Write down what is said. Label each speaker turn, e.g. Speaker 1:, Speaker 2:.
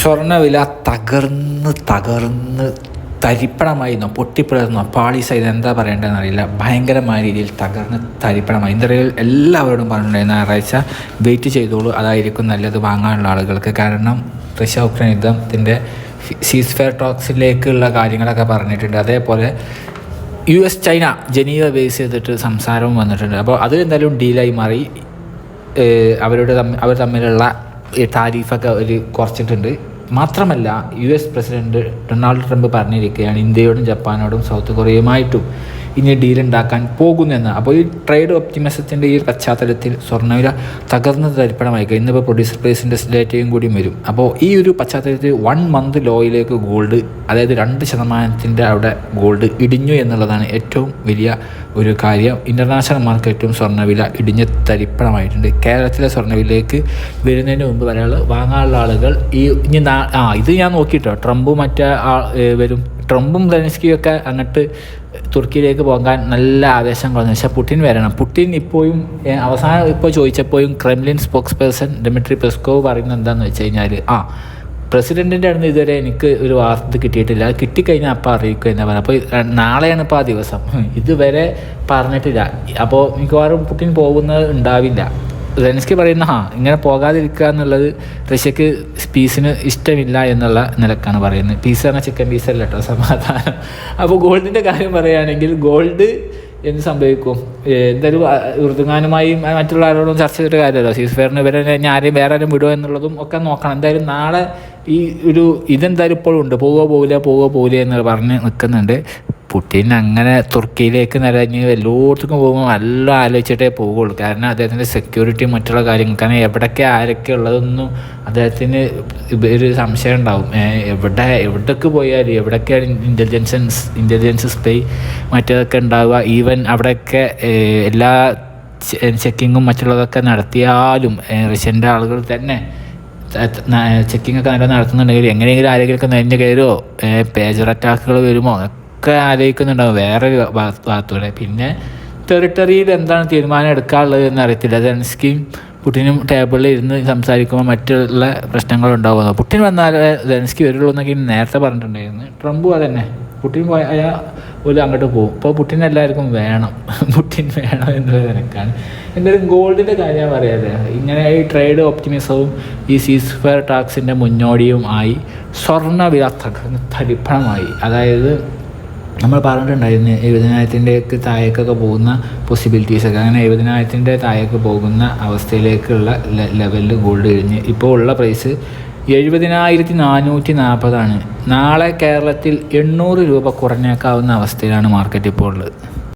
Speaker 1: സ്വർണവില തകർന്ന് തകർന്ന് തരിപ്പണമായിരുന്നു പൊട്ടിപ്പിളർന്നു പാളീസ ഇത് എന്താ പറയേണ്ടതെന്ന് അറിയില്ല. ഭയങ്കരമായ രീതിയിൽ തകർന്ന് തരിപ്പണമായി. ഇന്ത്യയിൽ എല്ലാവരോടും പറഞ്ഞിട്ടുണ്ടായി ഞായറാഴ്ച വെയിറ്റ് ചെയ്തോളൂ അതായിരിക്കും നല്ലത് വാങ്ങാനുള്ള ആളുകൾക്ക്. കാരണം റഷ്യ ഉക്രൈൻ യുദ്ധത്തിന്റെ സീസ് ഫെയർ ടോക്സിലേക്കുള്ള കാര്യങ്ങളൊക്കെ പറഞ്ഞിട്ടുണ്ട്. അതേപോലെ U S China Geneva base ചെയ്തിട്ട് സംസാരവും വന്നിട്ടുണ്ട്. അപ്പോൾ അത് എന്തായാലും ഡീലായി മാറി. അവരുടെ തമ്മിൽ അവർ തമ്മിലുള്ള താരീഫൊക്കെ ഒരു കുറച്ചിട്ടുണ്ട്. മാത്രമല്ല U S president Donald Trump പറഞ്ഞിരിക്കുകയാണ് ഇന്ത്യയോടും ജപ്പാനോടും സൗത്ത് കൊറിയയുമായിട്ടും. ഇനി ഡീൽ ഉണ്ടാക്കാൻ പോകുന്നെന്ന് അപ്പോൾ ഈ ട്രേഡ് ഒപ്റ്റിമിസത്തിന്റെ ഈ പശ്ചാത്തലത്തിൽ സ്വർണവില തകർന്ന തരിപ്പണമായി ഇന്നിപ്പോൾ പ്രൊഡ്യൂസർ പ്രൈസിന്റെ ഡേറ്റയും കൂടി വരും. അപ്പോൾ ഈ ഒരു പശ്ചാത്തലത്തിൽ വൺ മന്ത് ലോയിലേക്ക് ഗോൾഡ് അതായത് രണ്ട് ശതമാനത്തിന്റെ അവിടെ ഗോൾഡ് ഇടിഞ്ഞു എന്നുള്ളതാണ് ഏറ്റവും വലിയ ഒരു കാര്യം. ഇന്റർനാഷണൽ മാർക്കറ്റും സ്വർണവില ഇടിഞ്ഞ് തരിപ്പണമായിട്ടുണ്ട് കേരളത്തിലെ സ്വർണവിലയിലേക്ക് വരുന്നതിന് മുമ്പ് വരെയുള്ള വാങ്ങാനുള്ള ആളുകൾ ഈ ഇനി ആ ഇത് ഞാൻ നോക്കിയിട്ടോ. ട്രംപ് മറ്റേ വരും. ട്രംപും സെലൻസ്കിയൊക്കെ അങ്ങോട്ട് തുർക്കിയിലേക്ക് പോകാൻ നല്ല ആവേശം കുറഞ്ഞു പക്ഷേ പുടിൻ വരണം. പുടിൻ ഇപ്പോഴും അവസാനം ഇപ്പോൾ ചോദിച്ചപ്പോഴും Kremlin spokesperson Dmitry Peskov പറയുന്നത് എന്താണെന്ന് വെച്ച് കഴിഞ്ഞാൽ ആ പ്രസിഡന്റിന്റെ അടുത്ത് ഇതുവരെ എനിക്ക് ഒരു വാർത്ത കിട്ടിയിട്ടില്ല. അത് കിട്ടിക്കഴിഞ്ഞാൽ അപ്പോൾ അറിയിക്കും എന്നാ പറയുക അപ്പോൾ നാളെയാണ് ഇപ്പോൾ ആ ദിവസം. ഇതുവരെ പറഞ്ഞിട്ടില്ല. അപ്പോൾ മിക്കവാറും പുട്ടിൻ പോകുന്നത് ഉണ്ടാവില്ല. സെലൻസ്കി പറയുന്ന ഹാ ഇങ്ങനെ പോകാതിരിക്കുക എന്നുള്ളത് റഷ്യക്ക് പീസിന് ഇഷ്ടമില്ല എന്നുള്ള നിലക്കാണ് പറയുന്നത്. പീസ് പറഞ്ഞാൽ ചിക്കൻ പീസ് അല്ല കേട്ടോ സമാധാനം. അപ്പോൾ ഗോൾഡിന്റെ കാര്യം പറയുകയാണെങ്കിൽ ഗോൾഡ് എന്ത് സംഭവിക്കും? എന്തായാലും ഉറുദുങ്ങാനുമായി മറ്റുള്ള ആരോടും ചർച്ച ചെയ്തിട്ട് കാര്യമല്ലോ. സീസ് ഫെയറിന് ഇവരെ ഞാൻ ആരെയും വേറെ ആരും വിടുമോ എന്നുള്ളതും ഒക്കെ നോക്കണം. എന്തായാലും നാളെ ഈ ഒരു ഇതെന്തായാലും ഇപ്പോഴും ഉണ്ട്. പോവുക പോവില്ല പോവുക പോവില്ല എന്ന് പറഞ്ഞ് നിൽക്കുന്നുണ്ട്. പുടിൻ അങ്ങനെ തുർക്കിയിലേക്ക് നിരഞ്ഞ് എല്ലായിടത്തും പോകുമ്പോൾ നല്ല ആലോചിച്ചിട്ടേ പോകുള്ളൂ കാരണം അദ്ദേഹത്തിന്റെ സെക്യൂരിറ്റി മറ്റുള്ള കാര്യങ്ങൾ. കാരണം എവിടൊക്കെ ആരൊക്കെ ഉള്ളതൊന്നും അദ്ദേഹത്തിന് ഒരു സംശയം ഉണ്ടാവും. എവിടെ എവിടേക്ക് പോയാലും എവിടൊക്കെയാണ് ഇന്റലിജൻസ് ഇന്റലിജൻസ് സ്പേ മറ്റേതൊക്കെ ഉണ്ടാവുക. ഈവൻ അവിടെയൊക്കെ എല്ലാ ചെക്കിങ്ങും മറ്റുള്ളതൊക്കെ നടത്തിയാലും റഷ്യന്റെ ആളുകൾ തന്നെ ചെക്കിംഗ് ഒക്കെ നല്ല നടത്തുന്നുണ്ടെങ്കിൽ എങ്ങനെയെങ്കിലും ആരെങ്കിലും നെഞ്ഞ് കയറുമോ പേജർ അറ്റാക്കുകൾ വരുമോ? ഒക്കെ ആലോചിക്കുന്നുണ്ടാവും. വേറെ ഒരു ഭാഗത്തൂടെ പിന്നെ ടെറിട്ടറിയിൽ എന്താണ് തീരുമാനം എടുക്കാനുള്ളത് എന്ന് അറിയത്തില്ല പുട്ടിനും ടേബിളിൽ ഇരുന്ന് സംസാരിക്കുമ്പോൾ മറ്റുള്ള പ്രശ്നങ്ങളുണ്ടാവുന്നു പുട്ടിൻ വന്നാൽ സെൻസ്കി വരുള്ളൂ എന്നൊക്കെ നേരത്തെ പറഞ്ഞിട്ടുണ്ടായിരുന്നു. ട്രംപും അതന്നെ. പുട്ടിൻ പോയാൽ ഒരു അങ്ങോട്ട് പോകും. ഇപ്പോൾ പുട്ടിൻ എല്ലാവർക്കും വേണം. പുട്ടിൻ വേണം എന്നുള്ള നിനക്കാണ് എന്തായാലും ഗോൾഡിന്റെ കാര്യം പറയാതെ. ഇങ്ങനെ ഈ ട്രേഡ് ഓപ്റ്റിമിസവും ഈ സീസ് ഫെയർ ടാക്സിന്റെ മുന്നോടിയും ആയി സ്വർണവില തകർന്ന് തരിപ്പണമായി. അതായത് നമ്മൾ പറഞ്ഞിട്ടുണ്ടായിരുന്നു എഴുപതിനായിരത്തിന്റെയൊക്കെ താഴേക്കൊക്കെ പോകുന്ന പോസിബിലിറ്റീസൊക്കെ അങ്ങനെ എഴുപതിനായിരത്തിന്റെ താഴേക്ക് പോകുന്ന അവസ്ഥയിലേക്കുള്ള ലെവലിൽ ഗോൾഡ് കഴിഞ്ഞ്. ഇപ്പോൾ ഉള്ള പ്രൈസ് എഴുപതിനായിരത്തി നാനൂറ്റി നാൽപ്പതാണ് നാളെ കേരളത്തിൽ എണ്ണൂറ് രൂപ കുറഞ്ഞേക്കാവുന്ന അവസ്ഥയിലാണ് മാർക്കറ്റ് ഇപ്പോൾ ഉള്ളത്.